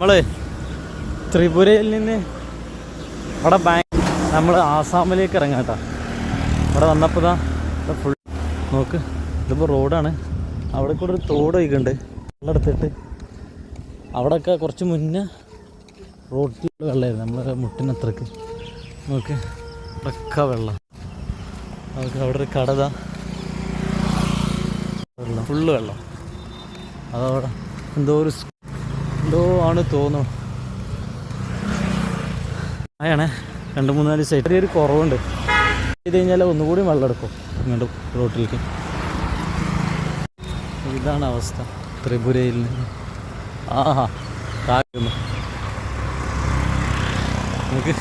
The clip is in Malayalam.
നമ്മൾ ത്രിപുരയിൽ നിന്ന് അവിടെ ബാങ്ക് നമ്മൾ ആസാമിലേക്ക് ഇറങ്ങാം കേട്ടോ. ഇവിടെ വന്നപ്പോൾ ഇവിടെ ഫുൾ നോക്ക് ഇതിപ്പോൾ റോഡാണ് അവിടെ കൂടെ ഒരു തോട് ഒഴുകുന്നുണ്ട് വെള്ളം എടുത്തിട്ട് അവിടെയൊക്കെ കുറച്ച് മുന്നേ റോട്ടിൽ വെള്ളമായിരുന്നു നമ്മളെ മുട്ടിനത്രക്ക് നോക്ക് ഇവിടെയൊക്കെ വെള്ളം. നമുക്ക് അവിടെ ഒരു കടതാ വെള്ളം. ഫുള്ള് വെള്ളം. അതവിടെ എന്തോ ഒരു എന്തോ ആണ് തോന്നുന്നു. ആയാണേ രണ്ട് മൂന്നാൽ സൈഡ് ചെറിയൊരു കുറവുണ്ട്. ചെയ്ത് കഴിഞ്ഞാൽ ഒന്നുകൂടി വെള്ളം എടുക്കും ഇങ്ങോട്ട് റോട്ടിലേക്ക്. ഇതാണ് അവസ്ഥ. ത്രിപുരയിൽ നിന്ന്. ആഹാ കാക്കുന്നു നമുക്ക്